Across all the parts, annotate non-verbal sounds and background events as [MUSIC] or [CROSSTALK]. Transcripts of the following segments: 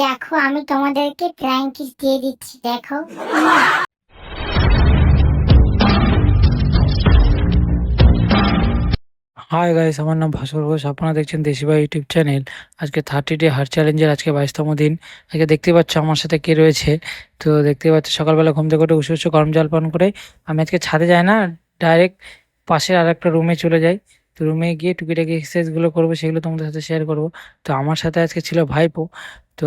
দেখো, আমি তোমাদেরকে ফ্লাইং কিস দিয়ে দিচ্ছি, দেখো। হাই গাইস আমার নাম ভাস্কর ঘোষ। আপনারা দেখছেন দেশিবা ইউটিউব চ্যানেল আজকে থার্টি ডে হার্ট চ্যালেঞ্জের আজকে বাইশতম দিন। আজকে দেখতে পাচ্ছ আমার সাথে কে রয়েছে? তো দেখতে পাচ্ছ, সকালবেলা ঘুম থেকে উঠে উঁচু গরম জল পান করে। আমি আজকে ছাদে যাই না ডাইরেক্ট পাশের আর একটা রুমে চলে যাই। তো রুমে গিয়ে টুকিটাকি এক্সারসাইজগুলো করব, সেগুলো তোমাদের সাথে শেয়ার করব। তো আমার সাথে আজকে ছিল ভাইপো। তো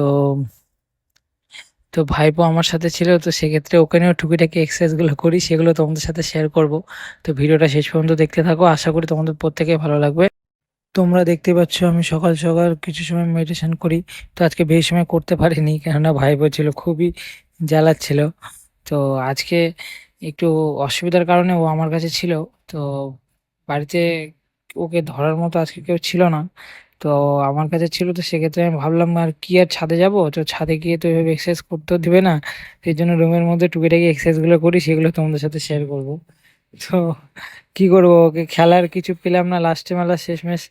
তো ভাইপো আমার সাথে ছিল, তো সেক্ষেত্রে ওখানেও টুকিটাকি এক্সারসাইজগুলো করি, সেগুলো তোমাদের সাথে শেয়ার করব। তো ভিডিওটা শেষ পর্যন্ত দেখতে থাকো, আশা করি তোমাদের প্রত্যেকে ভালো লাগবে। তোমরা দেখতে পাচ্ছ আমি সকাল সকাল কিছু সময় মেডিটেশন করি, তো আজকে বেশি সময় করতে পারিনি, কেননা ভাইপো ছিল, খুবই জ্বালাচ্ছিল। তো আজকে একটু অসুবিধার কারণে ও আমার কাছে ছিল, তো বাড়িতে ওকে ধরার মতো আজকে কেউ ছিল না। তো আমার কাছে ছিল তো সেক্ষেত্রে আমি ভাবলাম, আর কি আর ছাদে যাব? তো ছাদে গিয়ে তো এভাবে এক্সারসাইজ করতেও দিবে না। সেই জন্য রুমের মধ্যে টুকিটাকি এক্সারসাইজগুলো করি, সেগুলো তোমাদের সাথে শেয়ার করব। তো কি করব? ওকে খেলার কিছু পেলাম না। লাস্টে মেলা শেষমেশ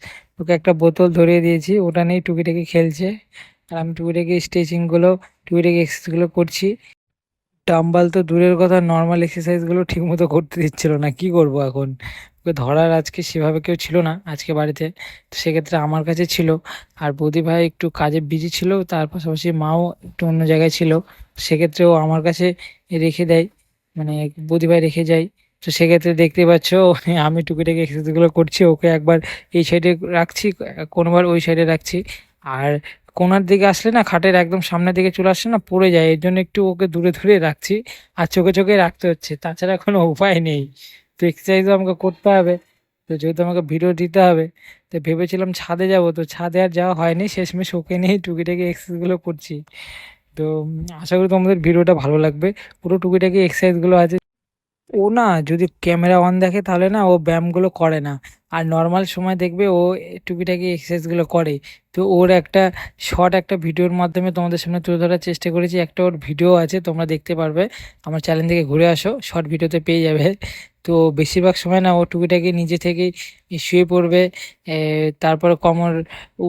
ওকে একটা বোতল ধরিয়ে দিয়েছি। ওটা নিয়েই টুকিটাকি খেলছে। আর আমি টুকিটাকি স্ট্রেচিংগুলো টুকিটাকি এক্সারসাইজগুলো করছি। ডাম্বাল তো দূরের কথা নর্মাল এক্সারসাইজগুলো ঠিকমতো করতে দিচ্ছিল না। কি করব এখন? ওকে ধরার আজকে সেভাবে কেউ ছিল না আজকে বাড়িতে। তো সেক্ষেত্রে আমার কাছে ছিল। আর বৌদি ভাই একটু কাজে বিজি ছিল, তার পাশাপাশি মাও একটু অন্য জায়গায় ছিল। সেক্ষেত্রে ও আমার কাছে রেখে দেয় মানে বৌদি ভাই রেখে যায়। তো সেক্ষেত্রে দেখতে পাচ্ছ, [LAUGHS] আমি টুকিটাকি এক্সারসাইজগুলো করছি, ওকে একবার এই সাইডে রাখছি, কোনোবার ওই সাইডে রাখছি। আর কোনার দিকে আসলে না, খাটের একদম সামনের দিকে চলে আসলে না, পড়ে যায়। এর জন্য একটু ওকে দূরে দূরে রাখছি। আর চোখে চোখে রাখতে হচ্ছে, তাছাড়া কোনো উপায় নেই। তো এক্সারসাইজও আমাকে করতে হবে। তো যেহেতু আমাকে ভিডিও দিতে হবে, তো ভেবেছিলাম ছাদে যাব। তো ছাদে আর যাওয়া হয়নি, শেষমেশ ওকে নিয়েই টুকিটাকি এক্সারসাইজগুলো করছি। তো আশা করি তোমাদের ভিডিওটা ভালো লাগবে। পুরো টুকিটাকি এক্সারসাইজগুলো আছে। ও না, যদি ক্যামেরা অন দেখে তাহলে না ও ব্যায়ামগুলো করে না। আর নর্মাল সময় দেখবে ও টুকিটাকি এক্সারসাইজগুলো করে। তো ওর একটা শর্ট একটা ভিডিওর মাধ্যমে তোমাদের সামনে তুলে ধরার চেষ্টা করেছি। একটা ওর ভিডিও আছে, তোমরা দেখতে পারবে। আমার চ্যানেল থেকে ঘুরে আসো শর্ট ভিডিওতে পেয়ে যাবে। তো বেশিরভাগ সময় না ও টুকিটাকি নিজে থেকেই শুয়ে পড়বে তারপরে কোমর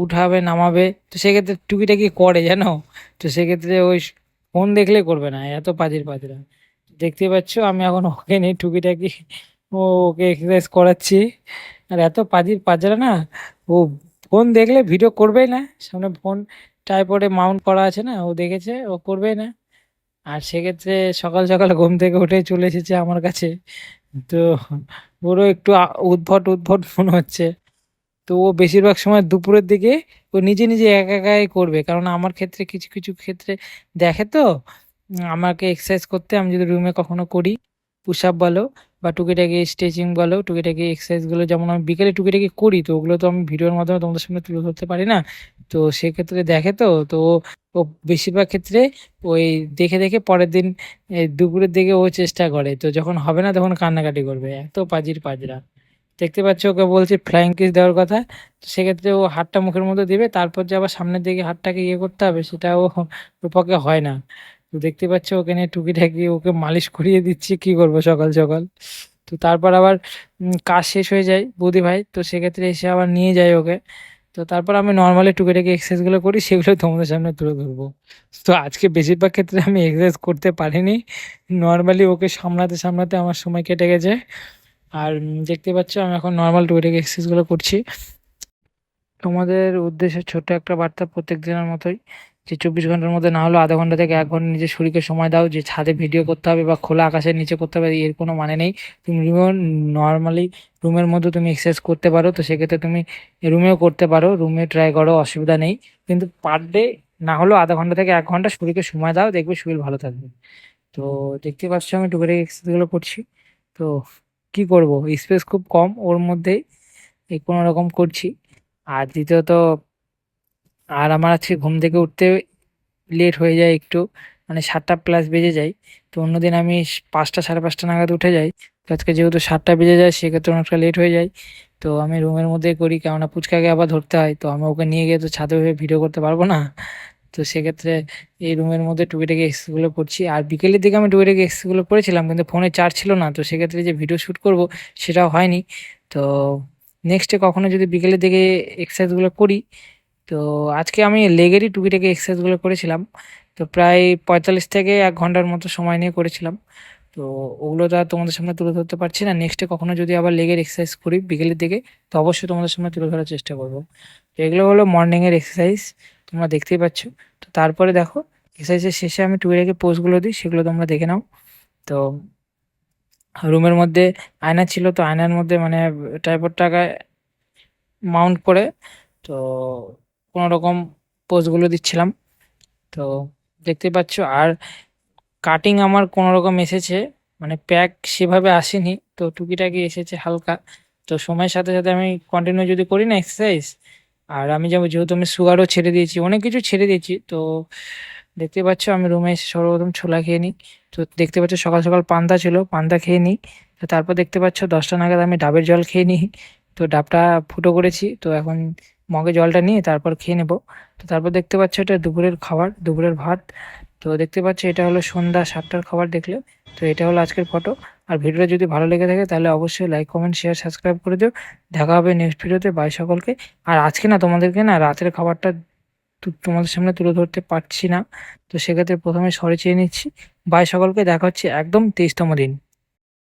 উঠাবে, নামাবে। তো সেক্ষেত্রে টুকিটাকি করে, জানো? তো সেক্ষেত্রে ওই ফোন দেখলে করবে না, এত পাজির পাজিরা। দেখতে পাচ্ছ, আমি এখন ওকে নিয়ে টুকিটাকি ও, ওকে এক্সারসাইজ করাচ্ছি। আর এত পাজির পাজরা না, ও ফোন দেখলে ভিডিও করবেই না। সামনে ফোন ট্রাইপডে মাউন্ট করা আছে না, ও দেখেছে, ও করবেই না। আর সেক্ষেত্রে সকাল সকাল ঘুম থেকে উঠে চলে এসেছে আমার কাছে। তো ওরও একটু উদ্ভট উদ্ভট মনে হচ্ছে। তো ও বেশিরভাগ সময় দুপুরের দিকে ও নিজে নিজে একা, একাই করবে। কারণ আমার ক্ষেত্রে কিছু কিছু ক্ষেত্রে দেখে তো আমাকে এক্সারসাইজ করতে আমি যদি রুমে কখনো করি পুশ আপ বলো বা টুকিটাকি স্ট্রেচিং বলো, টুকিটাকি এক্সারসাইজগুলো যেমন আমি বিকেলে টুকিটাকি করি, তো ওগুলো তো আমি ভিডিওর মাধ্যমে তোমাদের সামনে তুলে ধরতে পারি না। তো সেক্ষেত্রে দেখে তো তো ও বেশিরভাগ ক্ষেত্রে ওই দেখে দেখে পরের দিন দুপুরের দিকে ও চেষ্টা করে, তো যখন হবে না তখন কান্নাকাটি করবে, এত পাজির পাজরা। দেখতে পাচ্ছ ওকে বলছি ফ্লাইং কিস দেওয়ার কথা, তো সেক্ষেত্রে ও হাতটা মুখের মধ্যে দিবে, তারপর যে আবার সামনের দিকে হাতটাকে ইয়ে করতে হবে সেটা ওর পক্ষে হয় না। তো দেখতে পাচ্ছ ওকে নিয়ে টুকিটাকি ওকে মালিশ করিয়ে দিচ্ছি, কি করব সকাল সকাল। তো তারপর আবার কাজ শেষ হয়ে যায় বৌদি ভাই, তো সেক্ষেত্রে এসে আবার নিয়ে যায় ওকে। তো তারপর আমি নর্মালি টুকিটাকি এক্সারসাইজগুলো করি সেগুলো তোমাদের সামনে তুলে ধরবো। তো আজকে বেশিরভাগ ক্ষেত্রে আমি এক্সারসাইজ করতে পারিনি। নর্মালি ওকে সামলাতে সামলাতে আমার সময় কেটে গেছে। আর দেখতে পাচ্ছ আমি এখন নর্মাল টুকে টুকিটাকি এক্সারসাইজগুলো করছি। তোমাদের উদ্দেশ্যে ছোট্ট একটা বার্তা প্রত্যেক দিনের মতোই। যে চব্বিশ ঘণ্টার মধ্যে না হলেও আধা ঘণ্টা থেকে এক ঘণ্টা নিজের শরীরকে সময় দাও, যে ছাদে ভিডিও করতে হবে বা খোলা আকাশের নিচে করতে হবে, এর কোনো মানে নেই। তুমি রুমেও নর্মালি রুমের মধ্যে তুমি এক্সারসাইজ করতে পারো, তো সেক্ষেত্রে তুমি রুমেও করতে পারো রুমে ট্রাই করো, অসুবিধা নেই। কিন্তু পার ডে না হলেও আধা ঘণ্টা থেকে এক ঘণ্টা শরীরকে সময় দাও, দেখবে শরীর ভালো থাকবে। তো দেখতে পাচ্ছ আমি টুকিটাকি এক্সারসাইজগুলো করছি। তো কি করব? স্পেস খুব কম, ওর মধ্যেই এই কোনো রকম করছি। আর দ্বিতীয়ত আর আমার আজকে ঘুম থেকে উঠতে লেট হয়ে যায় একটু মানে সাতটা প্লাস বেজে যায়। তো অন্যদিন আমি পাঁচটা, সাড়ে পাঁচটা নাগাদ উঠে যাই। তো আজকে যেহেতু সাতটা বেজে যায়, সেক্ষেত্রে অনেকটা লেট হয়ে যায়। তো আমি রুমের মধ্যে করি, কেননা পুচকাকে আবার ধরতে হয়। তো আমি ওকে নিয়ে গিয়ে তো ছাদে হয়ে ভিডিও করতে পারব না। তো সেক্ষেত্রে এই রুমের মধ্যে টুকিটাকি এক্সগুলো করছি। আর বিকেলের দিকে আমি টুকিটাকি এক্সগুলো করেছিলাম, কিন্তু ফোনে চার্জ ছিল না। তো সেক্ষেত্রে যে ভিডিও শ্যুট করব, সেটাও হয়নি। তো নেক্সটে কখনো যদি বিকেলের দিকে এক্সারসাইজগুলো করি তো আজকে আমি লেগেরই টুকিটাকি এক্সারসাইজগুলো করেছিলাম। তো প্রায় পঁয়তাল্লিশ থেকে এক ঘণ্টার মতো সময় নিয়ে করেছিলাম। তো ওগুলো তো আর তোমাদের সামনে তুলে ধরতে পারছি না। নেক্সটে কখনো যদি আবার লেগের এক্সারসাইজ করি বিকেলের দিকে, তো অবশ্যই তোমাদের সামনে তুলে ধরার চেষ্টা করব। তো এগুলো হলো মর্নিংয়ের এক্সারসাইজ, তোমরা দেখতেই পাচ্ছ। তো তারপরে দেখো, এক্সারসাইজের শেষে আমি টুকিটাকি পোজগুলো দিই, সেগুলো তোমরা দেখে নাও। তো রুমের মধ্যে আয়না ছিল, তো আয়নার মধ্যে মানে ট্রাইপডটাকে মাউন্ট করে, তো কোনো রকম পোজগুলো দিচ্ছিলাম। তো দেখতে পাচ্ছ, আর কাটিং আমার কোনো রকম এসেছে মানে প্যাক সেভাবে আসেনি। তো টুকিটাকি এসেছে হালকা। তো সময়ের সাথে সাথে আমি কন্টিনিউ যদি করি না এক্সারসাইজ আর আমি যেমন যেহেতু আমি সুগারও ছেড়ে দিয়েছি, অনেক কিছু ছেড়ে দিয়েছি, তো দেখতে পাচ্ছ আমি রুমে এসে সর্বপ্রথম ছোলা খেয়ে নিই। তো দেখতে পাচ্ছ সকাল সকাল পান্তা ছিল, পান্তা খেয়ে নিই। তো তারপর দেখতে পাচ্ছ দশটা নাগাদ আমি ডাবের জল খেয়ে নিই। তো ডাবটা ফুটো করেছি, তো এখন মগে জলটা নিয়ে তারপর খেয়ে নেব। তো তারপর দেখতে পাচ্ছ এটা দুপুরের খাবার, দুপুরের ভাত। তো দেখতে পাচ্ছ এটা হলো সন্ধ্যা সাতটার খাবার দেখলে। তো এটা হলো আজকের ফটো। আর ভিডিওটা যদি ভালো লেগে থাকে তাহলে অবশ্যই লাইক কমেন্ট শেয়ার সাবস্ক্রাইব করে দিও। দেখা হবে নেক্সট ভিডিওতে। বাই সকলকে। আর আজকে না তোমাদেরকে না রাতের খাবারটা তোমাদের সামনে তুলে ধরতে পারছি না। তো সেক্ষেত্রে প্রথমে সরে চেয়ে নিচ্ছি। বাই সকলকে। দেখা হচ্ছে একদম তেইশতম দিন।